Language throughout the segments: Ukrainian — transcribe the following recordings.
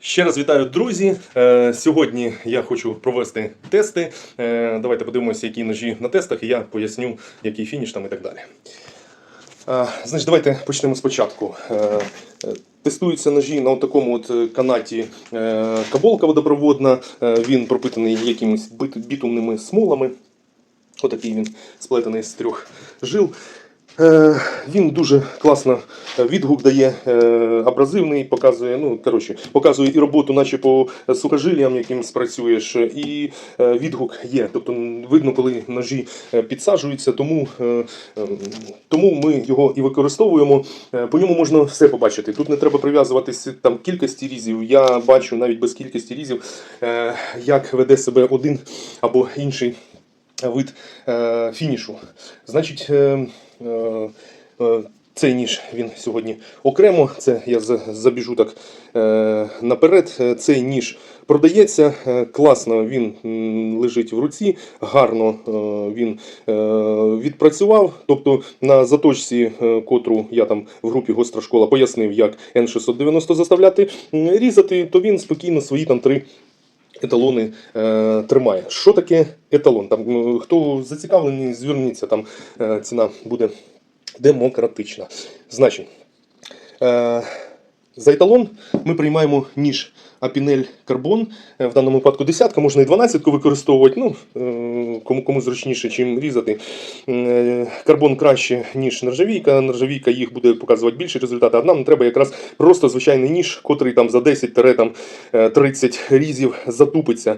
Ще раз вітаю, друзі. Е, Сьогодні я хочу провести тести. Е, Давайте подивимося, які ножі на тестах, і я поясню, який фініш там і так далі. Е, Значить, давайте почнемо спочатку. Тестуються ножі на такому от канаті каболка водопроводна. Він пропитаний якимись бітумними смолами. Отакий він сплетений з трьох жил. Е, Він дуже класно відгук дає, е, абразивний, показує, ну, коротше, показує і роботу, наче по сухожилям, яким спрацюєш, і е, відгук є. Тобто видно, коли ножі е, підсаджуються, тому, е, е, тому ми його і використовуємо. Е, По ньому можна все побачити. Тут не треба прив'язуватися там кількості різів. Я бачу навіть без кількості різів, е, як веде себе один або інший вид е, фінішу. Значить, е, е, е, цей ніж він сьогодні окремо. Це я забіжу так е, наперед. Е, Цей ніж продається е, класно. Він лежить в руці, гарно е, він е, відпрацював. Тобто на заточці, е, котру я там в групі гостра школа пояснив, як N690 заставляти різати, то він спокійно свої там три еталони е, тримає. Що таке еталон? Там, хто зацікавлений, зверніться, там е, ціна буде демократична. Значить, е, за еталон ми приймаємо ніж Апінель Карбон. Е, В даному випадку десятка, можна і дванадцятку використовувати. Ну, е, кому, кому зручніше, чим різати. Е, Карбон краще, ніж нержавійка. Нержавійка їх буде показувати більше результати. А нам треба якраз просто звичайний ніж, котрий там за 10-30 різів затупиться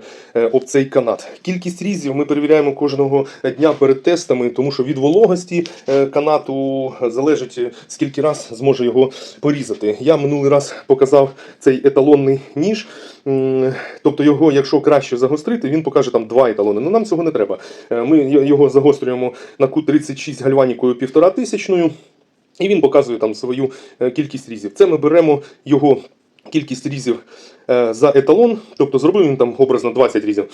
об цей канат. Кількість різів ми перевіряємо кожного дня перед тестами, тому що від вологості канату залежить, скільки раз зможе його порізати. Я минулий раз показав цей еталонний ніж. М, Тобто його, якщо краще загострити, він покаже там два еталони. Ну нам цього не треба. Е, Ми його загострюємо на q 36 гальванікою 1500. І він показує там свою е, кількість різів. Це ми беремо його кількість різів е, за еталон, тобто зробив він там образно 20 різів.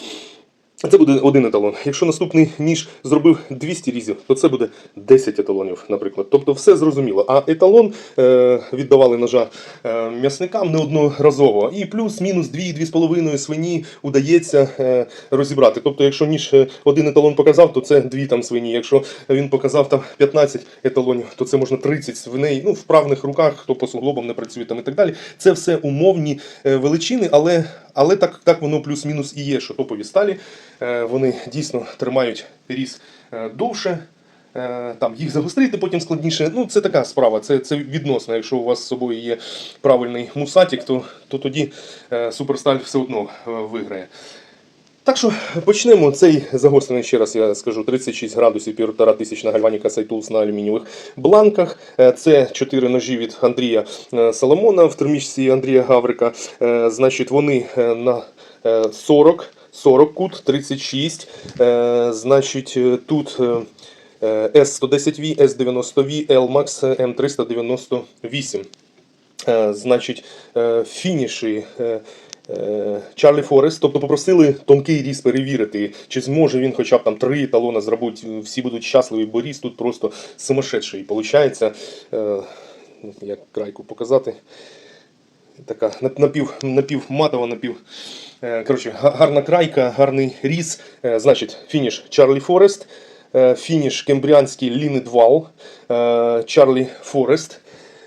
Це буде один еталон. Якщо наступний ніж зробив 200 різів, то це буде 10 еталонів, наприклад. Тобто все зрозуміло. А еталон е, віддавали ножа е, м'ясникам неодноразово. І плюс-мінус 2-2,5 свині удається е, розібрати. Тобто, якщо ніж е, один еталон показав, то це дві там свині. Якщо він показав там 15 еталонів, то це можна 30 свиней. Ну, в правних руках, хто по суглобам не працює там і так далі. Це все умовні е, величини, але, але так, так воно плюс-мінус і є, що топові сталі. Е, Вони дійсно тримають різ е, довше. Е, Там їх загострити потім складніше. Ну, це така справа, це, це відносно. Якщо у вас з собою є правильний мусатік, то, то тоді суперсталь все одно виграє. Так що почнемо цей загострений, ще раз я скажу, 36 градусів, півтора тисячна гальваніка Сайтулс на алюмінієвих бланках. Е, Це 4 ножі від Андрія е, Соломона в термічці Андрія Гаврика. Е, Значить, вони на е, 40, 40 кут, 36. Е, Значить, тут. е, е, S110V, S90V, LMAX M398. Е, Значить, фініші. Е, Чарлі Форест, тобто попросили тонкий різ перевірити, чи зможе він хоча б там три еталона зробити, всі будуть щасливі, бо різ тут просто сумасшедший. Получається, е, як крайку показати, така напів, напівматова, напів. е, Коротше, гарна крайка, гарний різ. Е, Значить, фініш Чарлі Форест, фініш кембріанський Лінедвал, Чарлі Форест.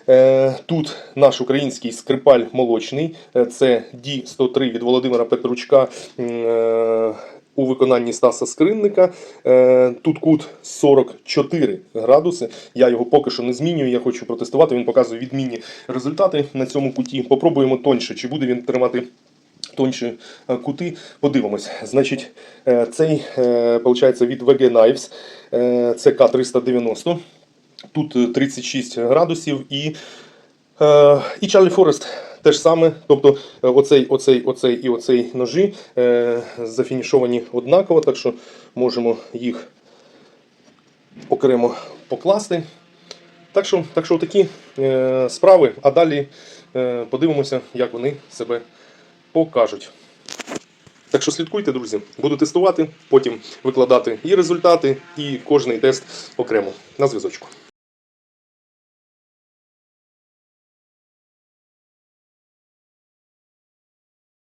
Е, Тут наш український скрипаль молочний, е, це Ді-103 від Володимира Петручка е, у виконанні Стаса Скринника. Тут кут 44 градуси. Я його поки що не змінюю, я хочу протестувати. Він показує відмінні результати на цьому куті. Попробуємо тоньше, чи буде він тримати тонші кути. Подивимось. Значить, цей виходить від VG Knives, це К390. Тут е, 36 градусів і, е, і Charlie Forest теж саме. Тобто е, оцей, оцей, оцей і оцей ножі е, зафінішовані однаково, так що можемо їх окремо покласти. Так що, так що такі е, справи, а далі е, подивимося, як вони себе покажуть. Так що слідкуйте, друзі. Буду тестувати, потім викладати і результати, і кожний тест окремо. На зв'язочку.